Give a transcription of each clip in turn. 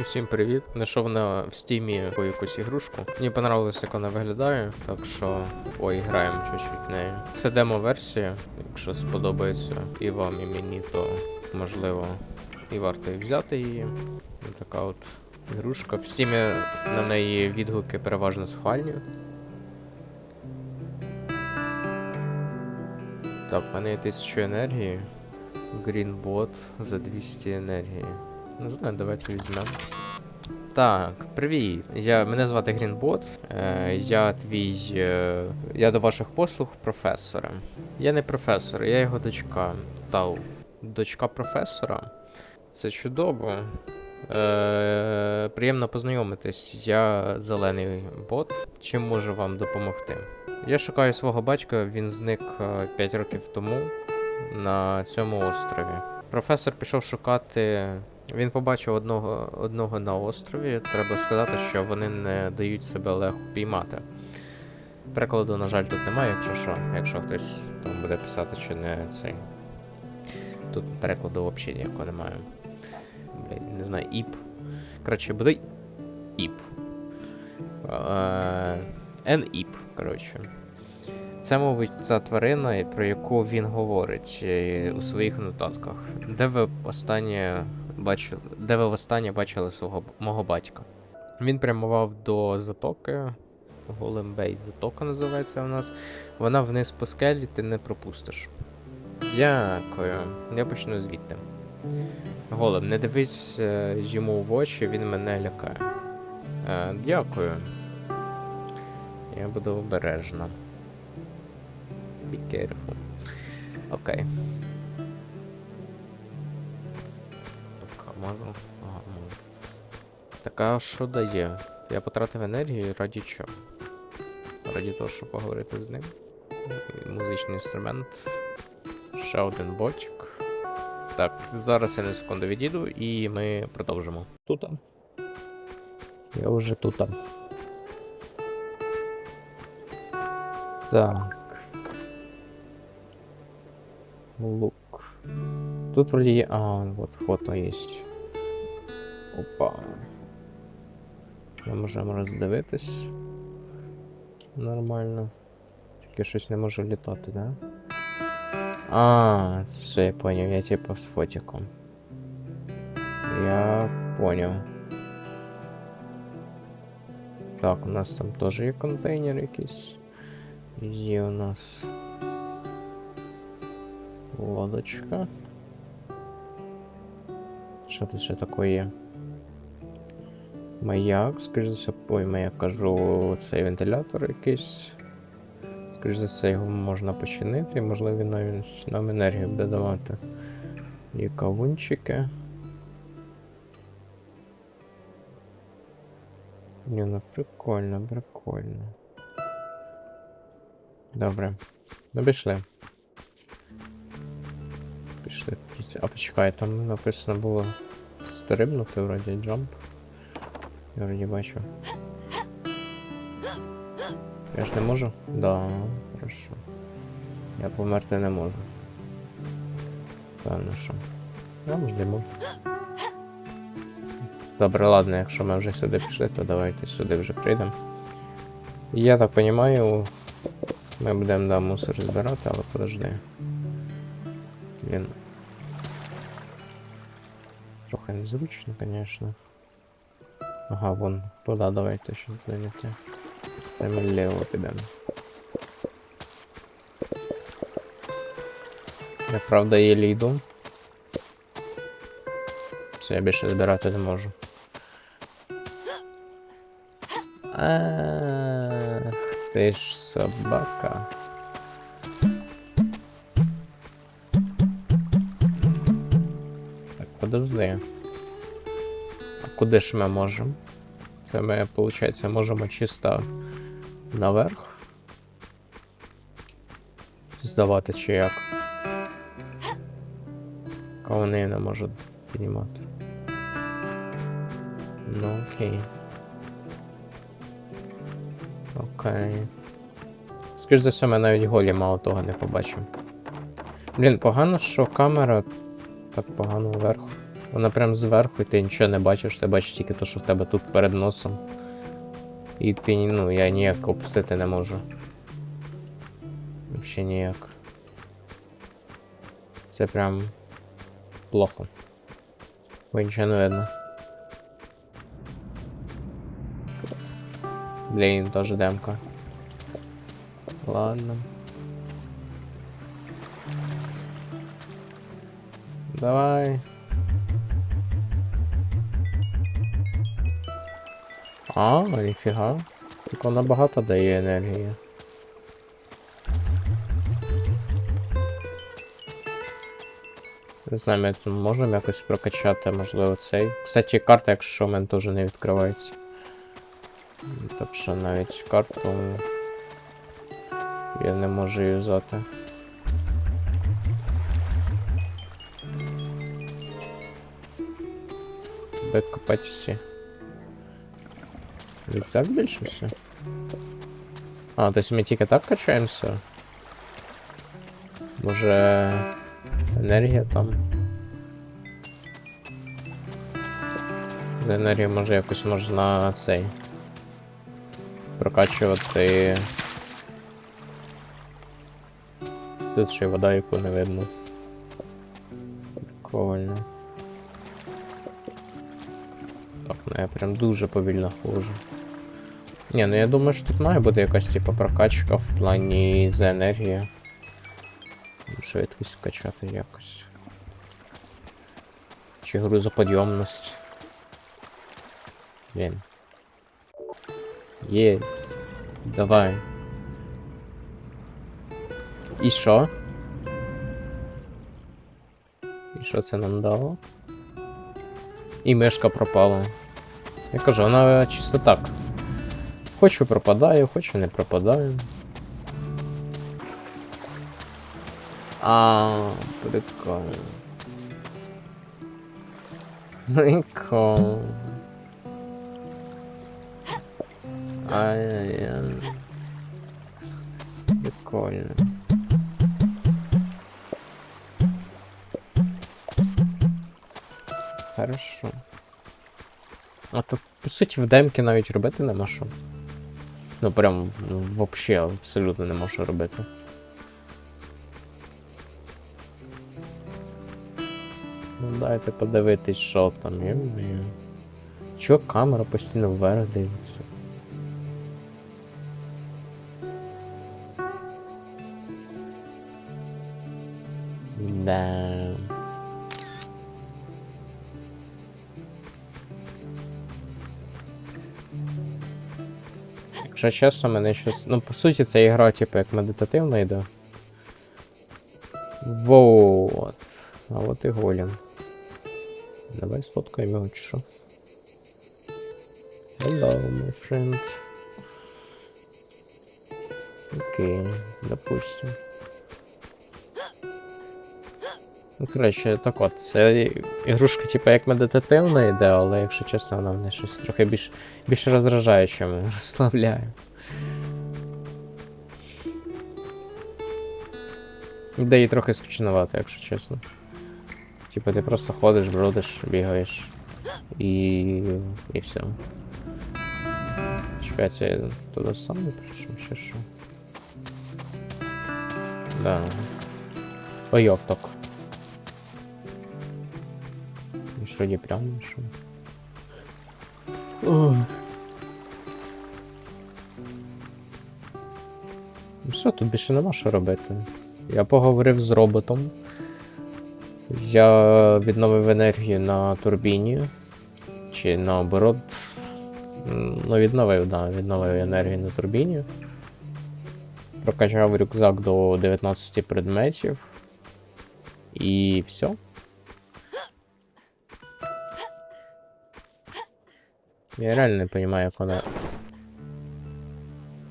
Усім привіт. Знайшов на в стімі таку якусь ігрушку. Мені понравилось, як вона виглядає, так що ой, граємо чуть-чуть нею. Це демо-версія. Якщо сподобається і вам, і мені, то можливо і варто і взяти її. Ось Така от ігрушка. В стімі на неї відгуки переважно схвальні. Так, в мене є 1000 енергії. Greenbot за 200 енергії. Не знаю, давайте візьмемо. Так, привіт. Я, мене звати Грінбот. Е, я твій. Е, я до ваших послуг професора. Я не професор, я його дочка. Тау. Дочка професора. Це чудово. Е, приємно познайомитись. Я зелений бот. Чим можу вам допомогти? Я шукаю свого батька, він зник 5 років тому на цьому острові. Професор пішов шукати. Він побачив одного, одного на острові. Треба сказати, що вони не дають себе легко піймати. Перекладу, на жаль, тут немає, якщо що. Якщо хтось там буде писати, що не цей. Тут перекладу взагалі ніякого немає. Блядь, не знаю, іп. Коротше, буде іп. Ен-іп, коротше. Це, мабуть, ця тварина, про яку він говорить е, у своїх нотатках. Де ви останнє бачили, де ви востаннє бачили свого мого батька? Він прямував до затоки. Голембей затока називається у нас. Вона вниз по скелі, ти не пропустиш. Дякую. Я почну звідти. Голем, не дивись е, йому в очі, він мене лякає. Е, дякую. Я буду обережна. Be careful. Окей. Так, можу. Ага, можу. Так, що дає? Я потратив енергію раді чого? Раді того, щоб поговорити з ним. Музичний інструмент. Ще один ботик. Так, зараз я на секунду відійду і ми продовжимо. Тут. Я вже тут. Так. Лук. Тут вроде є. А, вот фото есть. Опа. Ми можемо роздивитись. Нормально. Тільки щось не можу літати, да? А, все, я понял, я типа з фотиком. Я понял. Так, у нас там теж є контейнер якийсь. Є у нас лодочка. Що тут ще таке є? Маяк, скоріш за все, ой, маяк кажу, цей вентилятор якийсь. Скоріш за все, його можна починити, і можливо він нам енергію буде давати. Є кавунчики. Ні, ну прикольно, прикольно. Добре. Ну пішли. Пішли. А почекай, там написано було стрибнути вроді джамп. Я вроді бачу. Я ж не можу? Да, хорошо. Я померти не можу. Певно, що. Я може можу. Добре, ладно, якщо ми вже сюди пішли, то давайте сюди вже прийдемо. Я так розумію, ми будемо да, мусор збирати, але подожди. Він. Трохи незручно, звісно. Ага, вон, туди давайте ще зайняти. Це ми ліво підемо. Я правда єлі йду. Все, я більше збирати не можу. Ах, ти ж собака. Подожди. А куди ж ми можемо? Це ми, виходить, можемо чисто наверх. Здавати чи як. Кавуни не можуть піднімати. Ну окей. Окей. Скоріш за все, ми навіть голі мало того не побачимо. Блін, погано, що камера так погано вверх Вона прям зверху, і ти нічого не бачиш, ти бачиш тільки те, що в тебе тут перед носом. І ти, ну, я ніяк опустити не можу. Взагалі ніяк. Це прям плохо. Бо нічого не видно. Блін, теж демка. Ладно. Давай. А, ніфіга. Так вона багато дає енергії. Не знаю, ми можемо якось прокачати, можливо, цей. Кстати, карта, якщо що, в мене теж не відкривається. Так що навіть карту я не можу юзати. Де копати всі? Рюкзак збільшився? А, то есть ми тільки так качаємося? Може енергія там? За може якось можна цей. Прокачувати. Тут ще й вода, яку не видно. Прикольно. Так, ну я прям дуже повільно ходжу. Ні, ну я думаю, що тут має бути якась типа прокачка в плані за енергію. Швидкість вкачати якось. Чи грузоподйомність. Блін. Єс. Давай. І що? І що це нам дало? І мишка пропала. Я кажу, вона чисто так. Хочу пропадаю, хочу не пропадаю. А, прикольно. Прикольно. Ай-яй-яй. Прикольно. Хорошо. А то, по суті, в демки навіть робити нема що. Ну прям ну, вообще абсолютно не можу робити. Ну дайте подивитись, що там. Чого камера постійно вверх дивиться? Да. Якщо чесно, мене щось. Ну, по суті, це ігра, типу, як медитативна йде. Вот. А от і голін. Давай сфоткаємо його чи що. Hello, my friend. Окей, допустим. Ну, коротше, так от, це ігрушка, типу, як медитативна йде, але якщо чесно, вона мене щось трохи більш, більше роздражає, чим розслабляє. Де її трохи скучновато, якщо чесно. Типу ти просто ходиш, бродиш, бігаєш і. і все. Це я туди сам не прийшов, ще що. Да. Ой, що є прямо, що? Ну Все, тут більше нема що робити. Я поговорив з роботом. Я відновив енергію на турбіні. Чи наоборот. Ну, відновив, да, відновив енергію на турбіні. Прокачав рюкзак до 19 предметів. І все. Я реально не розумію, як вона.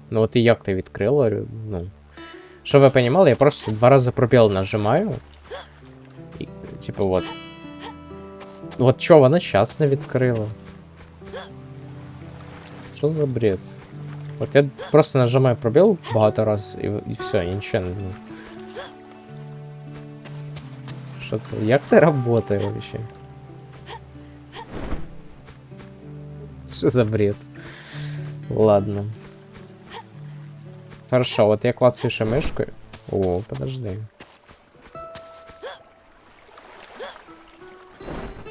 Ну от і як ти відкрила? Ну. Що ви розуміли, я просто два рази пробіл нажимаю. І, типу, от. От чого вона щас не відкрила? Що за бред? От я просто нажимаю пробіл багато раз і, і все, і нічого не. Що це? Як це працює взагалі? Що за бред? Ладно. Хорошо, от я клацаю ще мишкою. О, подожди.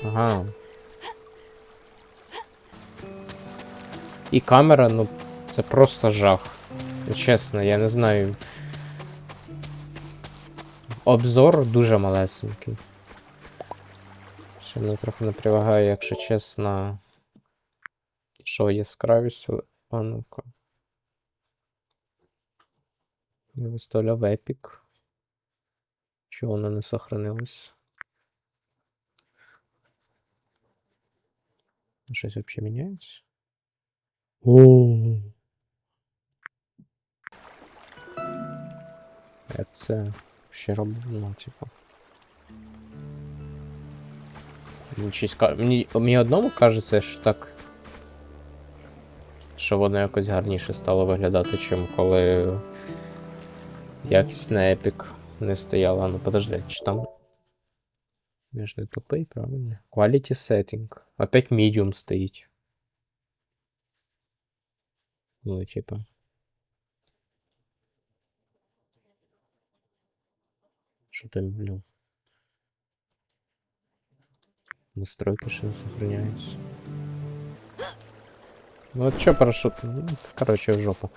Ага. І камера, ну, це просто жах. Чесно, я не знаю. Обзор дуже малесенький. Ще мене трохи напрягає, якщо чесно. Що яскравість? А ну-ка. Я виставляв епік. Чого воно не сохранилось? Щось взагалі міняється? О. Я це ще роблю, ну, типу. Мені, щось ка- мені, мені одному кажеться, що так. Що воно якось гарніше стало виглядати, чим коли якість на епік не стояла. Ну подожди, чи там. Я ж не тупий, правильно? Quality setting. Опять medium стоїть. Ну, типа. Що там, блю? Настройки ще не сохраняються. Ну от що парашут? Ну, короче, в жопу.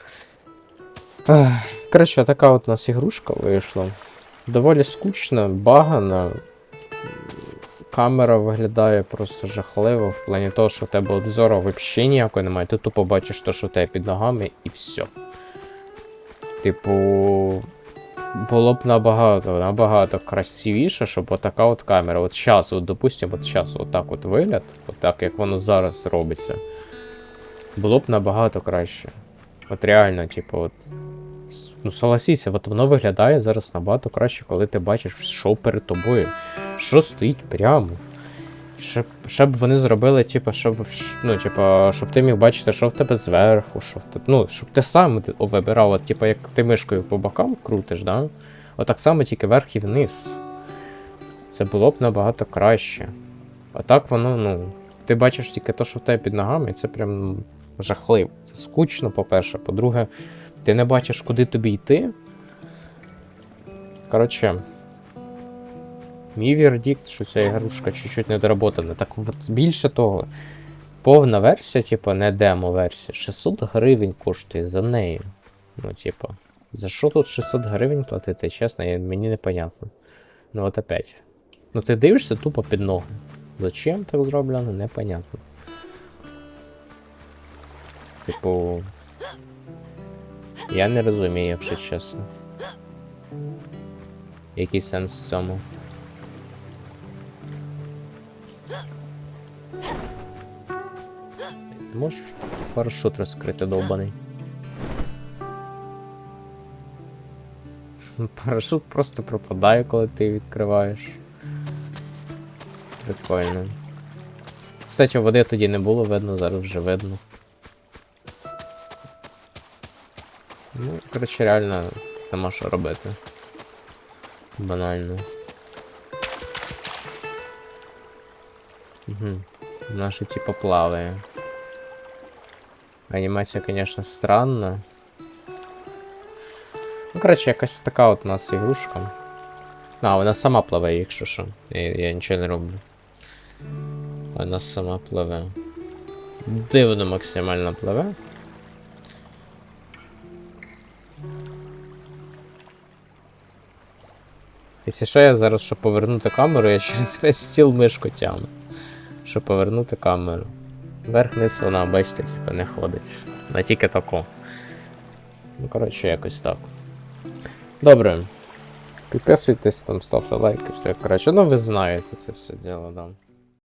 Ах, Короче, така от у нас ігрушка вийшла. Доволі скучна, багана. Камера виглядає просто жахливо в плані того, що в тебе обзору взагалі ніякої немає. Ти тупо бачиш те, що в тебе під ногами, і все. Типу. Було б набагато, набагато красивіше, щоб отака от камера. От зараз, от, допустимо, от зараз отак от вигляд, отак як воно зараз робиться. Було б набагато краще. От реально, типу, от. Ну, согласіться, от воно виглядає зараз набагато краще, коли ти бачиш, що перед тобою. Що стоїть прямо. Щоб, щоб вони зробили, типу, щоб, ну, типу, щоб ти міг бачити, що в тебе зверху, що в тебе. Ну, щоб ти сам вибирав, от, типу, як ти мишкою по бокам крутиш, да? Отак само тільки вверх і вниз. Це було б набагато краще. А так воно, ну. Ти бачиш тільки те, що в тебе під ногами, і це прям жахливо. Це скучно, по-перше. По-друге, ти не бачиш, куди тобі йти. Коротше. Мій вердикт, що ця ігрушка чуть-чуть недоработана. Так от більше того, повна версія, типу, не демо-версія, 600 гривень коштує за нею. Ну, типу, за що тут 600 гривень платити, чесно, мені непонятно. Ну от опять. Ну ти дивишся тупо під ноги. Зачем так зроблено, непонятно. Типу. Я не розумію, якщо чесно. Який сенс в цьому? Можеш парашут розкрити довбаний? Парашут просто пропадає, коли ти відкриваєш. Прикольно. Кстати, води тоді не було видно, зараз вже видно. Ну, коротше, реально нема що робити. Банально. Угу. Наша типа плаває. Анімація, конечно, странна. Ну, коротше, якась така от у нас ігрушка. А, вона сама пливе, якщо що. Я, я нічого не роблю. Вона сама пливе. Дивно максимально пливе. Якщо що, я зараз, щоб повернути камеру, я через весь стіл мишку тягну. Щоб повернути камеру. Вверх-вниз вона, бачите, типу, не ходить. На тільки тако. Ну, коротше, якось так. Добре. Підписуйтесь там, ставте лайки, все. Коротше, ну ви знаєте це все діло, да.